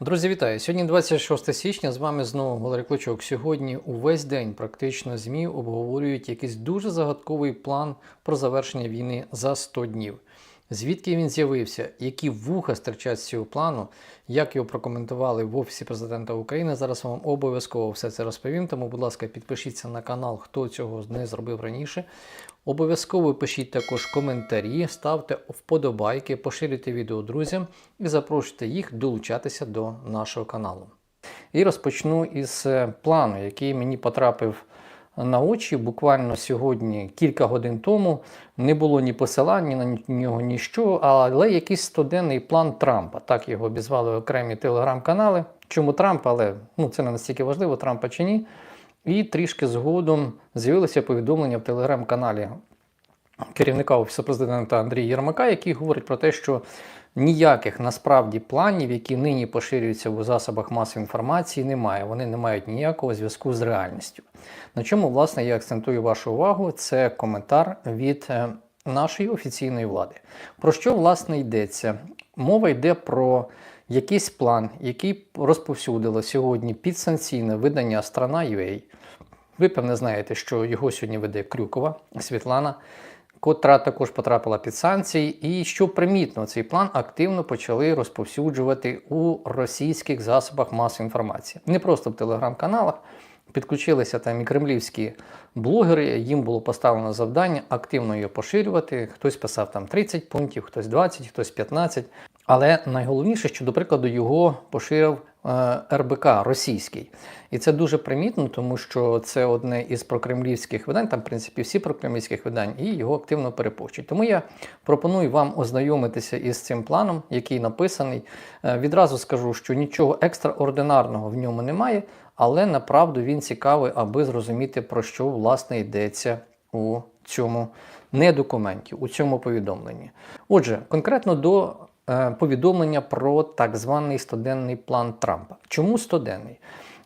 Друзі, вітаю! Сьогодні 26 січня. З вами знову Валерій Клочок. Сьогодні увесь день практично ЗМІ обговорюють якийсь дуже загадковий план про завершення війни за 100 днів. Звідки він з'явився, які вуха стирчать з цього плану, як його прокоментували в Офісі президента України. Зараз вам обов'язково все це розповім. Тому, будь ласка, підпишіться на канал, хто цього не зробив раніше. Обов'язково пишіть також коментарі, ставте вподобайки, поширюйте відео друзям і запрошуйте їх долучатися до нашого каналу. І розпочну із е, плану, який мені потрапив на очі буквально сьогодні, кілька годин тому. Не було ні посилань, ні на нього ніщо, але якийсь стоденний план Трампа. Так його обізвали окремі телеграм-канали. Чому Трамп, але ну, це не настільки важливо, Трампа чи ні. І трішки згодом з'явилося повідомлення в телеграм-каналі керівника Офісу президента Андрія Єрмака, який говорить про те, що ніяких насправді планів, які нині поширюються у засобах масової інформації, немає. Вони не мають ніякого зв'язку з реальністю. На чому, власне, я акцентую вашу увагу, це коментар від е, нашої офіційної влади. Про що, власне, йдеться? Мова йде про якийсь план, який розповсюдило сьогодні підсанкційне видання Страна.ua. Ви, певне, знаєте, що його сьогодні веде Крюкова Світлана, котра також потрапила під санкції. І що примітно, цей план активно почали розповсюджувати у російських засобах масової інформації. Не просто в телеграм-каналах. Підключилися там і кремлівські блогери, їм було поставлено завдання активно її поширювати. Хтось писав там 30 пунктів, хтось 20, хтось 15. Але найголовніше, що, до прикладу, його поширив РБК російський. І це дуже примітно, тому що це одне із прокремлівських видань, там, в принципі, всі прокремлівських видань, і його активно перепощують. Тому я пропоную вам ознайомитися із цим планом, який написаний. Е, відразу скажу, що нічого екстраординарного в ньому немає, але направду він цікавий, аби зрозуміти, про що власне йдеться у цьому не документі, у цьому повідомленні. Отже, конкретно до е, повідомлення про так званий стоденний план Трампа. Чому стоденний?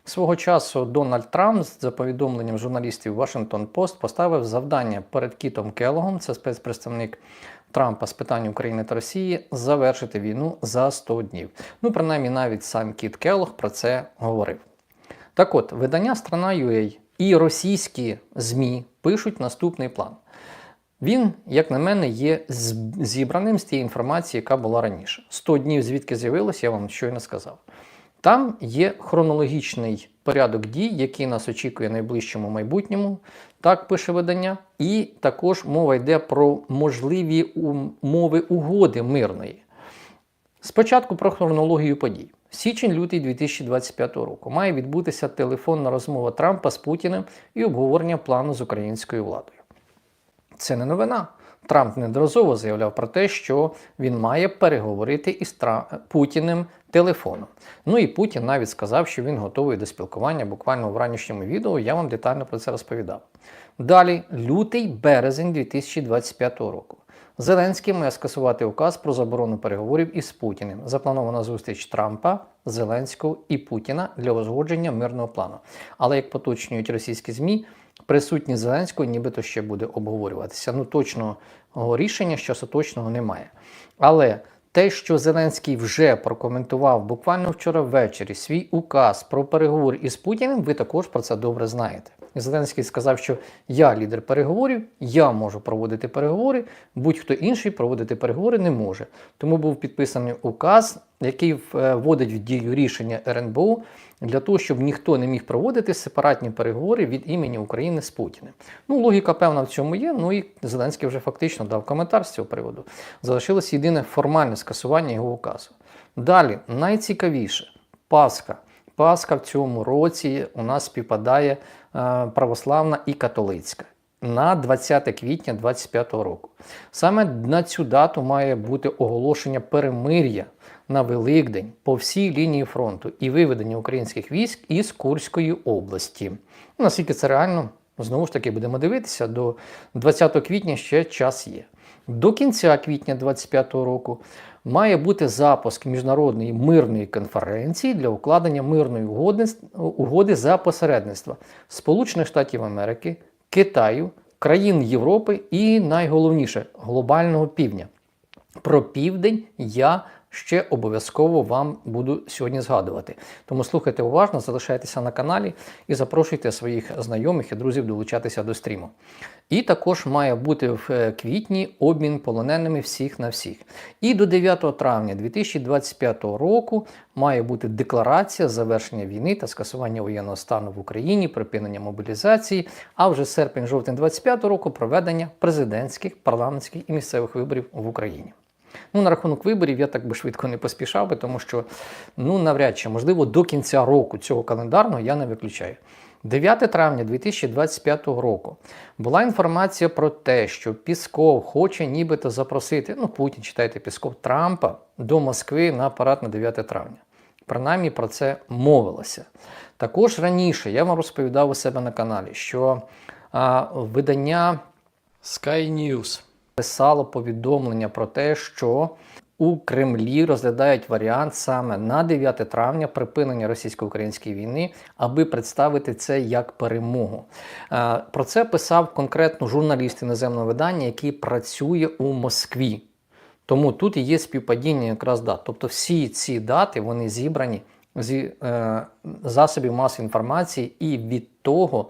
Свого часу Дональд Трамп за повідомленням журналістів Washington Post поставив завдання перед Кітом Келогом, це спецпредставник Трампа з питань України та Росії, завершити війну за 100 днів. Ну, принаймні, навіть сам Кіт Келог про це говорив. Так от, видання Страна.ua і російські ЗМІ пишуть наступний план. Він, як на мене, є зібраним з тієї інформації, яка була раніше. 100 днів, звідки з'явилося, я вам щойно сказав. Там є хронологічний порядок дій, який нас очікує в найближчому майбутньому, так пише видання, і також мова йде про можливі умови угоди мирної. Спочатку про хронологію подій. Січень-лютий 2025 року має відбутися телефонна розмова Трампа з Путіним і обговорення плану з українською владою. Це не новина. Трамп неодноразово заявляв про те, що він має переговорити із Путіним телефоном. Ну і Путін навіть сказав, що він готовий до спілкування. Буквально в ранішньому відео я вам детально про це розповідав. Далі, лютий березень 2025 року. Зеленський має скасувати указ про заборону переговорів із Путіним. Запланована зустріч Трампа, Зеленського і Путіна для узгодження мирного плану. Але як поточнюють російські ЗМІ, присутність Зеленського нібито ще буде обговорюватися. Ну точного рішення що остаточного немає. Але те, що Зеленський вже прокоментував буквально вчора ввечері свій указ про переговори із Путіним, ви також про це добре знаєте. Зеленський сказав, що я лідер переговорів, я можу проводити переговори, будь-хто інший проводити переговори не може. Тому був підписаний указ, який е, вводить в дію рішення РНБО для того, щоб ніхто не міг проводити сепаратні переговори від імені України з Путіним. Ну, логіка певна в цьому є. Ну і Зеленський вже фактично дав коментар з цього приводу. Залишилось єдине формальне скасування його указу. Далі найцікавіше Пасха. Пасха в цьому році у нас співпадає православна і католицька на 20 квітня 2025 року. Саме на цю дату має бути оголошення перемир'я на Великдень по всій лінії фронту і виведення українських військ із Курської області. Наскільки це реально, знову ж таки, будемо дивитися, до 20 квітня ще час є. До кінця квітня 2025 року має бути запуск міжнародної мирної конференції для укладення мирної угоди, угоди за посередництва Сполучених Штатів Америки, Китаю, країн Європи і найголовніше глобального півдня. Про південь я ще обов'язково вам буду сьогодні згадувати. Тому слухайте уважно, залишайтеся на каналі і запрошуйте своїх знайомих і друзів долучатися до стріму. І також має бути в е, квітні обмін полоненими всіх на всіх. І до 9 травня 2025 року має бути декларація завершення війни та скасування воєнного стану в Україні, припинення мобілізації, а вже серпень-жовтень 2025 року проведення президентських, парламентських і місцевих виборів в Україні. Ну, на рахунок виборів я так би швидко не поспішав би, тому що ну навряд чи можливо до кінця року цього календарного я не виключаю. 9 травня 2025 року була інформація про те, що Пісков хоче нібито запросити, ну Путін читайте Пісков Трампа до Москви на парад на 9 травня. Принаймні про це мовилося. Також раніше я вам розповідав у себе на каналі, що а, видання Sky News писало повідомлення про те, що у Кремлі розглядають варіант саме на 9 травня припинення російсько-української війни, аби представити це як перемогу. Е, Про це писав конкретно журналіст іноземного видання, який працює у Москві. Тому тут є співпадіння якраз дат. Тобто всі ці дати вони зібрані зі е, засобів масової інформації і від того,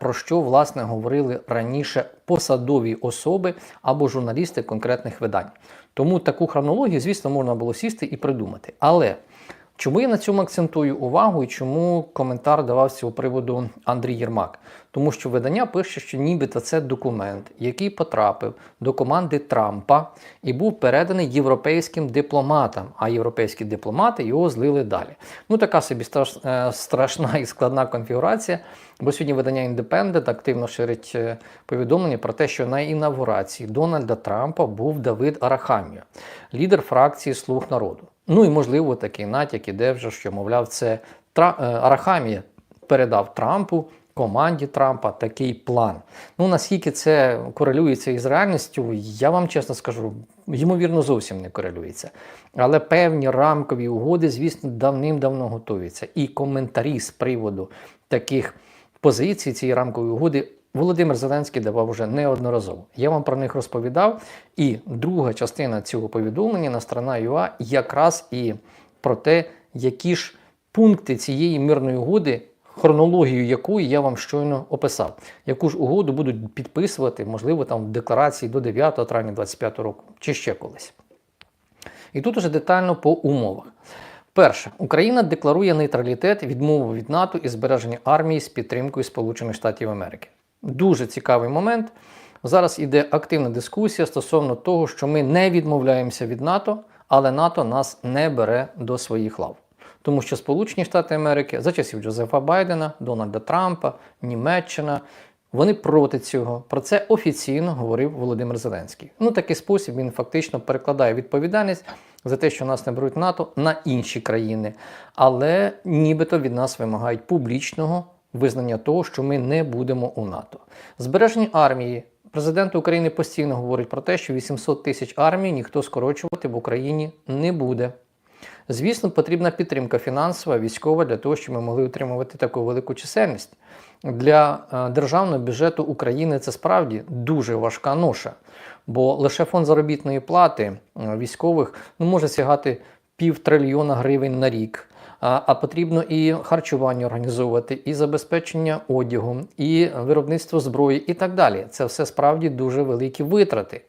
про що власне говорили раніше посадові особи або журналісти конкретних видань. Тому таку хронологію, звісно, можна було сісти і придумати. Але чому я на цьому акцентую увагу і чому коментар давав з цього приводу Андрій Єрмак? Тому що видання пише, що нібито це документ, який потрапив до команди Трампа і був переданий європейським дипломатам, а європейські дипломати його злили далі. Ну така собі е, страшна і складна конфігурація. Бо сьогодні видання Independent активно ширить е, повідомлення про те, що на інавгурації Дональда Трампа був Давид Арахамія, лідер фракції Слуг народу. Ну і можливо такий натяк іде вже, що мовляв, це е, Арахамія передав Трампу. Команді Трампа такий план. Ну наскільки це корелюється із реальністю, я вам чесно скажу, ймовірно, зовсім не корелюється. Але певні рамкові угоди, звісно, давним-давно готуються. І коментарі з приводу таких позицій цієї рамкової угоди Володимир Зеленський давав вже неодноразово. Я вам про них розповідав. І друга частина цього повідомлення на сторона ЮА якраз і про те, які ж пункти цієї мирної угоди, хронологію якої я вам щойно описав, яку ж угоду будуть підписувати, можливо, там в декларації до 9 травня 2025 року чи ще колись. І тут уже детально по умовах. Перше, Україна декларує нейтралітет, відмову від НАТО і збереження армії з підтримкою Сполучених Штатів Америки. Дуже цікавий момент. Зараз іде активна дискусія стосовно того, що ми не відмовляємося від НАТО, але НАТО нас не бере до своїх лав. Тому що Сполучені Штати Америки за часів Джозефа Байдена, Дональда Трампа, Німеччина вони проти цього. Про це офіційно говорив Володимир Зеленський. Ну, такий спосіб він фактично перекладає відповідальність за те, що нас не беруть НАТО на інші країни, але нібито від нас вимагають публічного визнання того, що ми не будемо у НАТО. Збереження армії. Президент України постійно говорить про те, що 800 тисяч армій ніхто скорочувати в Україні не буде. Звісно, потрібна підтримка фінансова, військова для того, щоб ми могли утримувати таку велику чисельність. Для е, державного бюджету України це справді дуже важка ноша, бо лише фонд заробітної плати е, військових ну, може сягати пів трильйона гривень на рік. А, потрібно і харчування організовувати, і забезпечення одягу, і виробництво зброї, і так далі. Це все справді дуже великі витрати.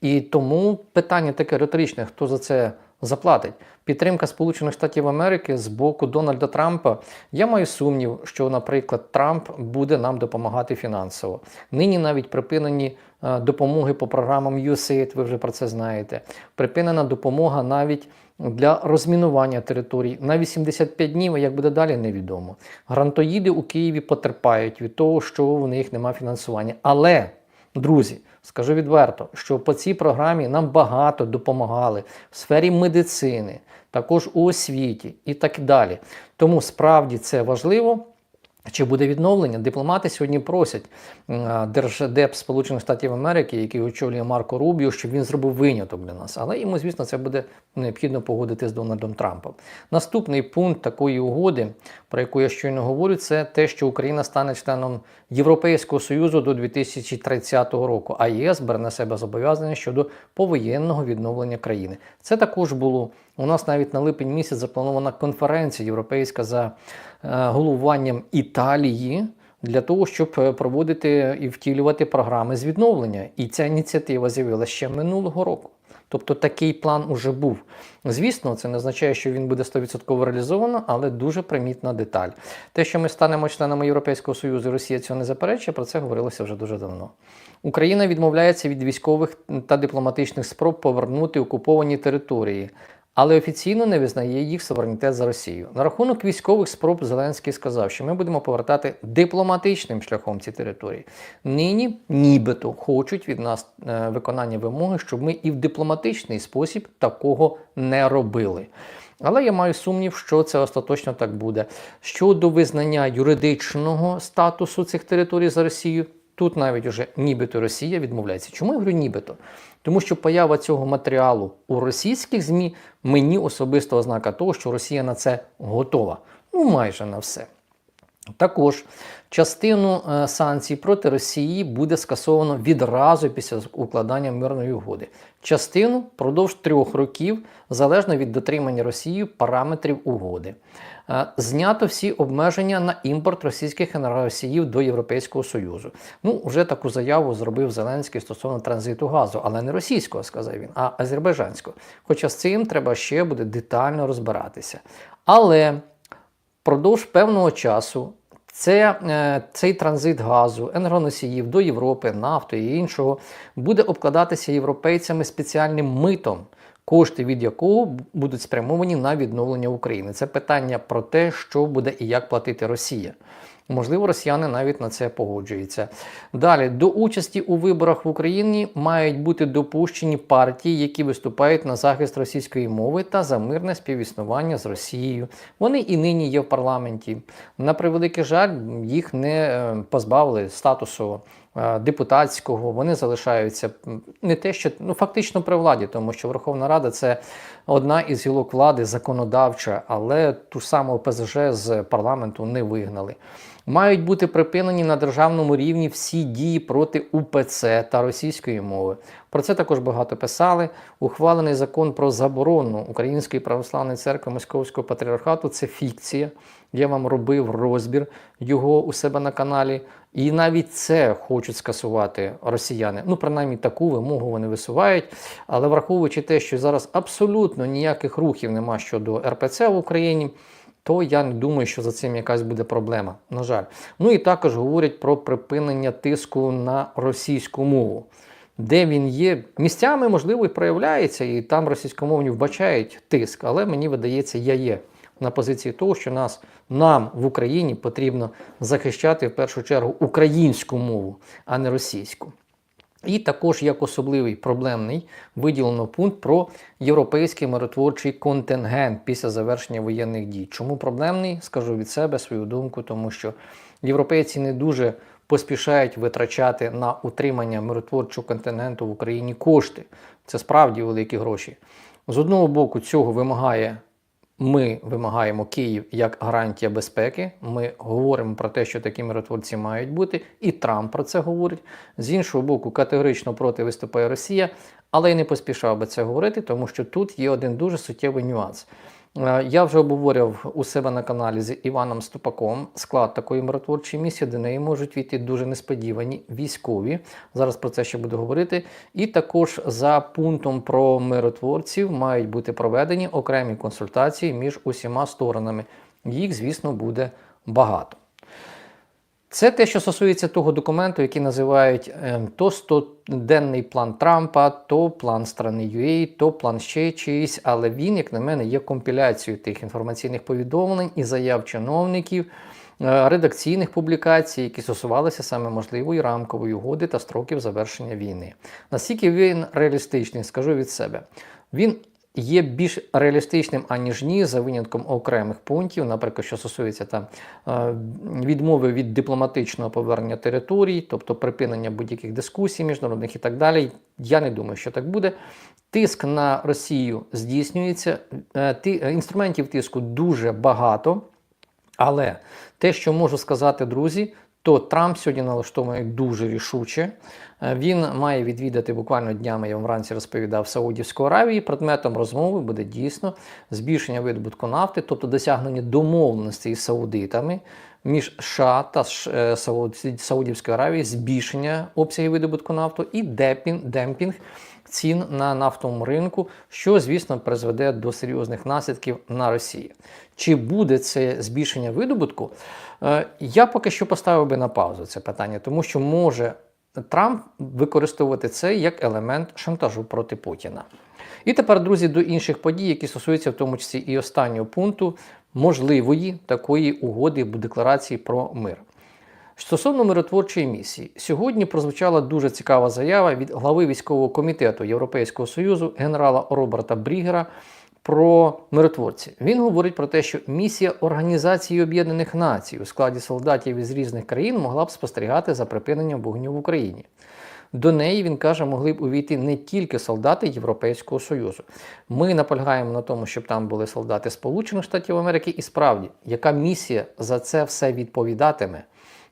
І тому питання таке риторичне: хто за це заплатить? Підтримка Сполучених Штатів Америки з боку Дональда Трампа. Я маю сумнів, що, наприклад, Трамп буде нам допомагати фінансово. Нині навіть припинені е, допомоги по програмам USAID, ви вже про це знаєте. Припинена допомога навіть для розмінування територій на 85 днів, як буде далі, невідомо. Грантоїди у Києві потерпають від того, що в них немає фінансування. Але, друзі, скажу відверто, що по цій програмі нам багато допомагали в сфері медицини, також у освіті і так далі. Тому справді це важливо. Чи буде відновлення? Дипломати сьогодні просять е, Держдеп Сполучених Штатів Америки, який очолює Марко Рубіо, щоб він зробив виняток для нас. Але йому, звісно, це буде необхідно погодити з Дональдом Трампом. Наступний пункт такої угоди, про яку я щойно говорю, це те, що Україна стане членом Європейського Союзу до 2030 року, а ЄС бере на себе зобов'язання щодо повоєнного відновлення країни. Це також було у нас навіть на липень місяць запланована конференція європейська за е, головуванням Італії. Для того щоб е, проводити і втілювати програми з відновлення, і ця ініціатива з'явилася ще минулого року. Тобто такий план уже був. Звісно, це не означає, що він буде 100% реалізовано, але дуже примітна деталь. Те, що ми станемо членами Європейського Союзу, Росія цього не заперечує, про це говорилося вже дуже давно. Україна відмовляється від військових та дипломатичних спроб повернути окуповані території. Але офіційно не визнає їх суверенітет за Росію. На рахунок військових спроб Зеленський сказав, що ми будемо повертати дипломатичним шляхом ці території. Нині, нібито, хочуть від нас е, виконання вимоги, щоб ми і в дипломатичний спосіб такого не робили. Але я маю сумнів, що це остаточно так буде. Щодо визнання юридичного статусу цих територій за Росію, тут навіть уже нібито Росія відмовляється. Чому я говорю нібито? Тому що поява цього матеріалу у російських ЗМІ мені особисто ознака того, що Росія на це готова. Ну, майже на все. Також частину е, санкцій проти Росії буде скасовано відразу після укладання мирної угоди. Частину впродовж трьох років, залежно від дотримання Росією параметрів угоди. Е, Знято всі обмеження на імпорт російських енергоносіїв до Європейського Союзу. Ну, вже таку заяву зробив Зеленський стосовно транзиту газу, але не російського, сказав він, а азербайджанського. Хоча з цим треба ще буде детально розбиратися. Але впродовж певного часу це, е, цей транзит газу, енергоносіїв до Європи, нафти і іншого буде обкладатися європейцями спеціальним митом, кошти від якого будуть спрямовані на відновлення України. Це питання про те, що буде і як платити Росія. Можливо, росіяни навіть на це погоджуються. Далі до участі у виборах в Україні мають бути допущені партії, які виступають на захист російської мови та за мирне співіснування з Росією. Вони і нині є в парламенті. На превеликий жаль, їх не е, позбавили статусу. Е, Депутатського вони залишаються не те, що ну фактично при владі, тому що Верховна Рада це одна із гілок влади законодавча, але ту саму ПЗЖ з парламенту не вигнали. Мають бути припинені на державному рівні всі дії проти УПЦ та російської мови. Про це також багато писали. Ухвалений закон про заборону Української православної церкви Московського патріархату це фікція. Я вам робив розбір його у себе на каналі. І навіть це хочуть скасувати росіяни. Ну, принаймні, таку вимогу вони висувають. Але враховуючи те, що зараз абсолютно ніяких рухів нема щодо РПЦ в Україні то я не думаю, що за цим якась буде проблема. На жаль. Ну і також говорять про припинення тиску на російську мову. Де він є, місцями, можливо, і проявляється, і там російськомовні вбачають тиск, але мені видається, я є на позиції того, що нас нам в Україні потрібно захищати в першу чергу українську мову, а не російську. І також як особливий проблемний виділено пункт про європейський миротворчий контингент після завершення воєнних дій. Чому проблемний? Скажу від себе свою думку, тому що європейці не дуже поспішають витрачати на утримання миротворчого контингенту в Україні кошти. Це справді великі гроші. З одного боку, цього вимагає ми вимагаємо Київ як гарантія безпеки. Ми говоримо про те, що такі миротворці мають бути, і Трамп про це говорить. З іншого боку, категорично проти виступає Росія, але й не поспішав би це говорити, тому що тут є один дуже суттєвий нюанс. Е, Я вже обговорював у себе на каналі з Іваном Ступаком склад такої миротворчої місії, до неї можуть війти дуже несподівані військові. Зараз про це ще буду говорити. І також за пунктом про миротворців мають бути проведені окремі консультації між усіма сторонами. Їх, звісно, буде багато. Це те, що стосується того документу, який називають е, то 100-денний план Трампа, то план страни UA, то план ще чиїсь, але він, як на мене, є компіляцією тих інформаційних повідомлень і заяв чиновників, е, редакційних публікацій, які стосувалися саме можливої рамкової угоди та строків завершення війни. Наскільки він реалістичний, скажу від себе. Він є більш реалістичним, аніж ні, за винятком окремих пунктів, наприклад, що стосується там е, відмови від дипломатичного повернення територій, тобто припинення будь-яких дискусій міжнародних і так далі. Я не думаю, що так буде. Тиск на Росію здійснюється, е, е, інструментів тиску дуже багато. Але те, що можу сказати, друзі, то Трамп сьогодні налаштований дуже рішуче. Е, Він має відвідати буквально днями, я вам вранці розповідав, Саудівську Аравію. Предметом розмови буде дійсно збільшення видобутку нафти, тобто досягнення домовленостей із саудитами між США та е, Сауд- Саудівською Аравією, збільшення обсягів видобутку нафту і демпінг цін на нафтовому ринку, що, звісно, призведе до серйозних наслідків на Росії. Чи буде це збільшення видобутку? Е, Я поки що поставив би на паузу це питання, тому що може Трамп використовувати це як елемент шантажу проти Путіна. І тепер, друзі, до інших подій, які стосуються в тому числі і останнього пункту можливої такої угоди або декларації про мир. Стосовно миротворчої місії, сьогодні прозвучала дуже цікава заява від глави військового комітету Європейського Союзу генерала Роберта Брігера про миротворці. Він говорить про те, що місія Організації Об'єднаних Націй у складі солдатів із різних країн могла б спостерігати за припиненням вогню в Україні. До неї він каже, могли б увійти не тільки солдати Європейського Союзу. Ми наполягаємо на тому, щоб там були солдати Сполучених Штатів Америки, і справді, яка місія за це все відповідатиме?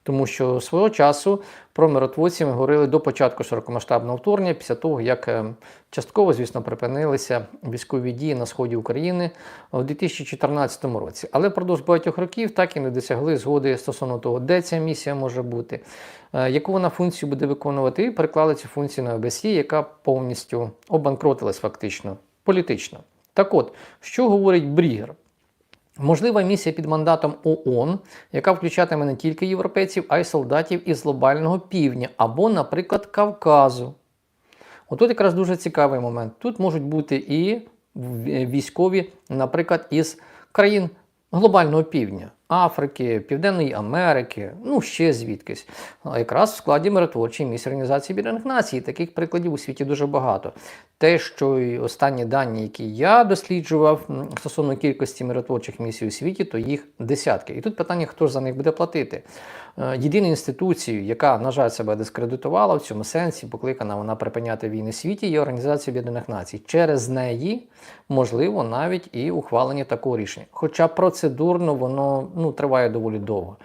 Тому що свого часу про миротворців ми говорили до початку широкомасштабного вторгнення, після того, як е, частково, звісно, припинилися військові дії на сході України у 2014 році. Але впродовж багатьох років так і не досягли згоди стосовно того, де ця місія може бути, е, яку вона функцію буде виконувати, і переклали цю функцію на ОБСЄ, яка повністю обанкротилась фактично політично. Так от, що говорить Брігер? Можлива місія під мандатом ООН, яка включатиме не тільки європейців, а й солдатів із глобального півдня або, наприклад, Кавказу. Отут якраз дуже цікавий момент. Тут можуть бути і військові, наприклад, із країн глобального півдня. Африки, Південної Америки, ну ще звідкись. Якраз в складі миротворчої місії Організації Об'єднаних Націй. Таких прикладів у світі дуже багато. Те, що й останні дані, які я досліджував стосовно кількості миротворчих місій у світі, то їх десятки. І тут питання, хто ж за них буде платити. Е, Єдиною інституцією, яка, на жаль, себе дискредитувала в цьому сенсі, покликана вона припиняти війни світі, є Організація Об'єднаних Націй. Через неї можливо навіть і ухвалення такого рішення. Хоча процедурно воно ну, триває доволі довго.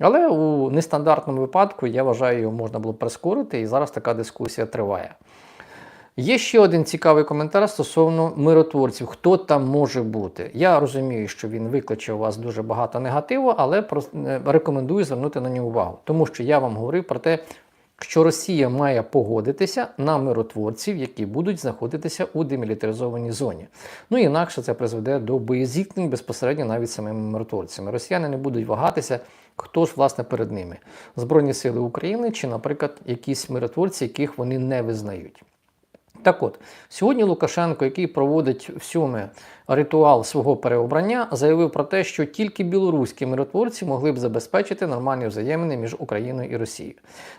Але у нестандартному випадку я вважаю, його можна було прискорити, і зараз така дискусія триває. Є ще один цікавий коментар стосовно миротворців. Хто там може бути? Я розумію, що він викличе у вас дуже багато негативу, але е, рекомендую звернути на нього увагу. Тому що я вам говорив про те, що Росія має погодитися на миротворців, які будуть знаходитися у демілітаризованій зоні. Ну інакше це призведе до боєзіткнень безпосередньо навіть самими миротворцями. Росіяни не будуть вагатися, хто ж власне перед ними: Збройні сили України чи, наприклад, якісь миротворці, яких вони не визнають. Так от, сьогодні Лукашенко, який проводить всьоме ритуал свого переобрання, заявив про те, що тільки білоруські миротворці могли б забезпечити нормальні взаємини між Україною і Росією.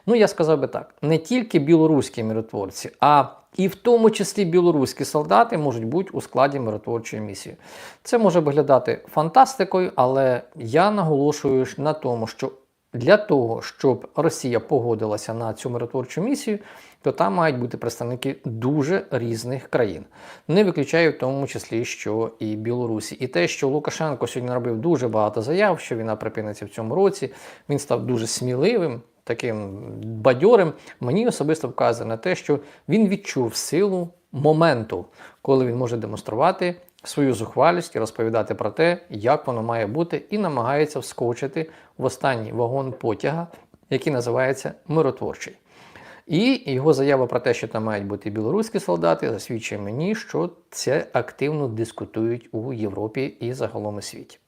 Ну, я сказав би так: не тільки білоруські миротворці, а і в тому числі білоруські солдати можуть бути у складі миротворчої місії. Це може виглядати фантастикою, але я наголошую на тому, що для того, щоб Росія погодилася на цю миротворчу місію, то там мають бути представники дуже різних країн. Не виключаю в тому числі, що і Білорусі. І те, що Лукашенко сьогодні робив дуже багато заяв, що війна припиниться в цьому році, він став дуже сміливим. Таким бадьорим мені особисто вказує на те, що він відчув силу моменту, коли він може демонструвати свою зухвалість і розповідати про те, як воно має бути, і намагається вскочити в останній вагон потяга, який називається миротворчий. І його заява про те, що там мають бути білоруські солдати, засвідчує мені, що це активно дискутують у Європі і загалом у світі.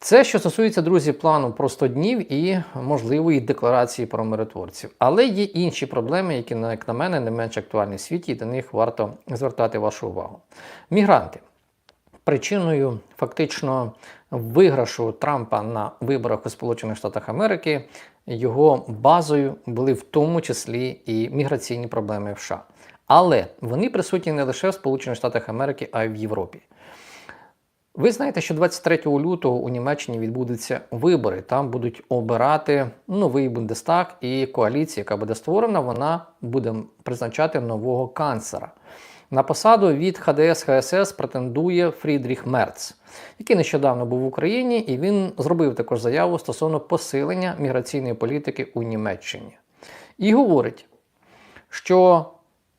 Це, що стосується, друзі, плану про 100 днів і можливої декларації про миротворців. Але є інші проблеми, які, як на мене, не менш актуальні в світі, і до них варто звертати вашу увагу. Мігранти. Причиною фактично виграшу Трампа на виборах у Сполучених Штатах Америки його базою були в тому числі і міграційні проблеми в США. Але вони присутні не лише в Сполучених Штатах Америки, а й в Європі. Ви знаєте, що 23 лютого у Німеччині відбудуться вибори. Там будуть обирати новий Бундестаг і коаліція, яка буде створена, вона буде призначати нового канцлера. На посаду від ХДС ХСС претендує Фрідріх Мерц, який нещодавно був в Україні, і він зробив також заяву стосовно посилення міграційної політики у Німеччині. І говорить, що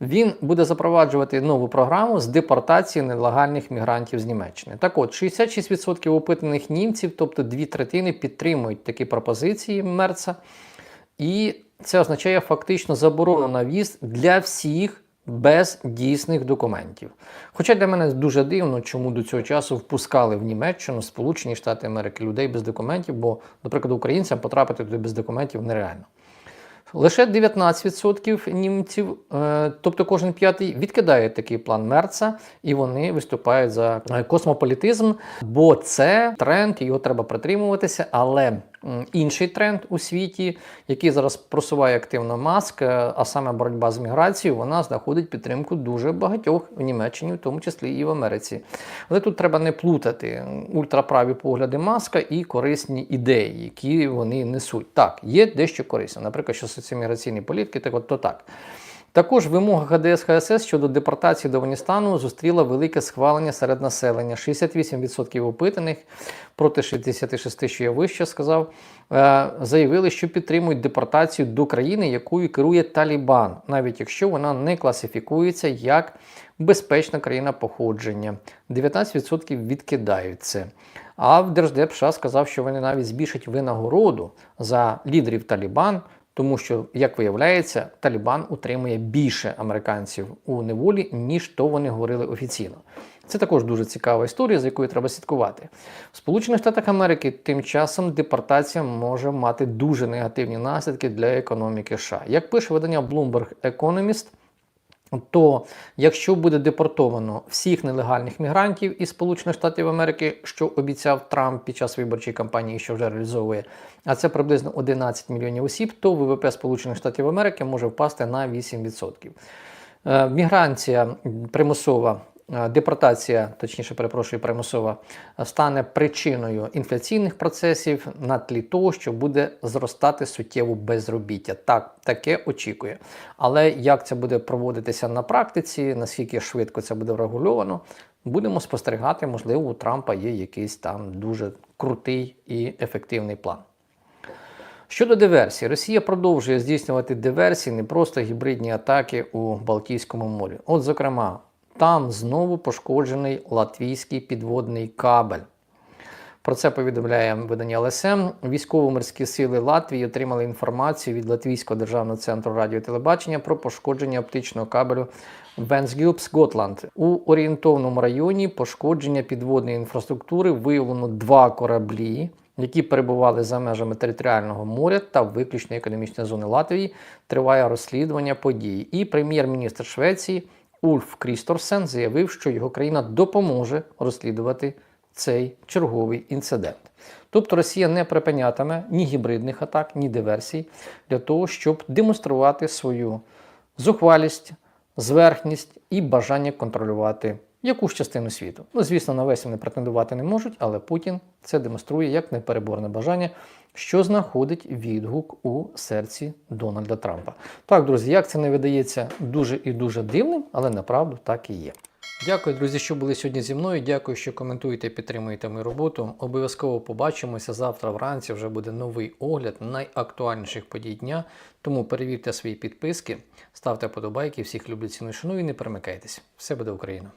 він буде запроваджувати нову програму з депортації нелегальних мігрантів з Німеччини. Так от, 66% опитаних німців, тобто дві третини, підтримують такі пропозиції Мерца. І це означає фактично заборону на в'їзд для всіх без дійсних документів. Хоча для мене дуже дивно, чому до цього часу впускали в Німеччину, Сполучені Штати Америки людей без документів, бо, наприклад, українцям потрапити туди без документів нереально. Лише 19% німців, е, тобто кожен п'ятий, відкидає такий план Мерца, і вони виступають за е, космополітизм, бо це тренд, його треба притримуватися. Але інший тренд у світі, який зараз просуває активно маск, е, а саме боротьба з міграцією, вона знаходить підтримку дуже багатьох в Німеччині, в тому числі і в Америці. Але тут треба не плутати ультраправі погляди маска і корисні ідеї, які вони несуть. Так, є дещо корисне, наприклад, що соціоміграційні політики, так от то так. Також вимога ХДС ХСС щодо депортації до Афганістану зустріла велике схвалення серед населення. 68% опитаних проти 66, що я вище сказав, е, заявили, що підтримують депортацію до країни, якою керує Талібан, навіть якщо вона не класифікується як безпечна країна походження. 19% відкидають це. А в Держдеп США сказав, що вони навіть збільшать винагороду за лідерів Талібан. Тому що, як виявляється, Талібан утримує більше американців у неволі, ніж то вони говорили офіційно. Це також дуже цікава історія, за якою треба слідкувати. В Сполучених Штатах Америки тим часом депортація може мати дуже негативні наслідки для економіки США. Як пише видання Bloomberg Economist, то якщо буде депортовано всіх нелегальних мігрантів із Сполучених Штатів Америки, що обіцяв Трамп під час виборчої кампанії, що вже реалізовує, а це приблизно 11 мільйонів осіб, то ВВП Сполучених Штатів Америки може впасти на 8%. Мігранція Міграція примусова. Е, Депортація, точніше, перепрошую, примусова, стане причиною інфляційних процесів на тлі того, що буде зростати суттєво безробіття. Так, таке очікує. Але як це буде проводитися на практиці, наскільки швидко це буде врегульовано, будемо спостерігати, можливо, у Трампа є якийсь там дуже крутий і ефективний план. Щодо диверсії, Росія продовжує здійснювати диверсії, не просто гібридні атаки у Балтійському морі. От, зокрема, там знову пошкоджений латвійський підводний кабель. Про це повідомляє видання ЛСМ. Військово-морські сили Латвії отримали інформацію від Латвійського державного центру радіо і телебачення про пошкодження оптичного кабелю Венсгюпс Готланд. У орієнтовному районі пошкодження підводної інфраструктури виявлено два кораблі, які перебували за межами територіального моря та виключно економічної зони Латвії. Триває розслідування подій. І прем'єр-міністр Швеції Ульф Крісторсен заявив, що його країна допоможе розслідувати цей черговий інцидент. Тобто Росія не припинятиме ні гібридних атак, ні диверсій для того, щоб демонструвати свою зухвалість, зверхність і бажання контролювати якусь частину світу. Ну, звісно, на весь вони претендувати не можуть, але Путін це демонструє як непереборне бажання, що знаходить відгук у серці Дональда Трампа. Так, друзі, як це не видається дуже і дуже дивним, але направду так і є. Дякую, друзі, що були сьогодні зі мною. Дякую, що коментуєте і підтримуєте мою роботу. Обов'язково побачимося завтра вранці. Вже буде новий огляд найактуальніших подій дня. Тому перевірте свої підписки, ставте подобайки. Всіх люблю ціну і шаную і не перемикайтесь. Все буде Україна!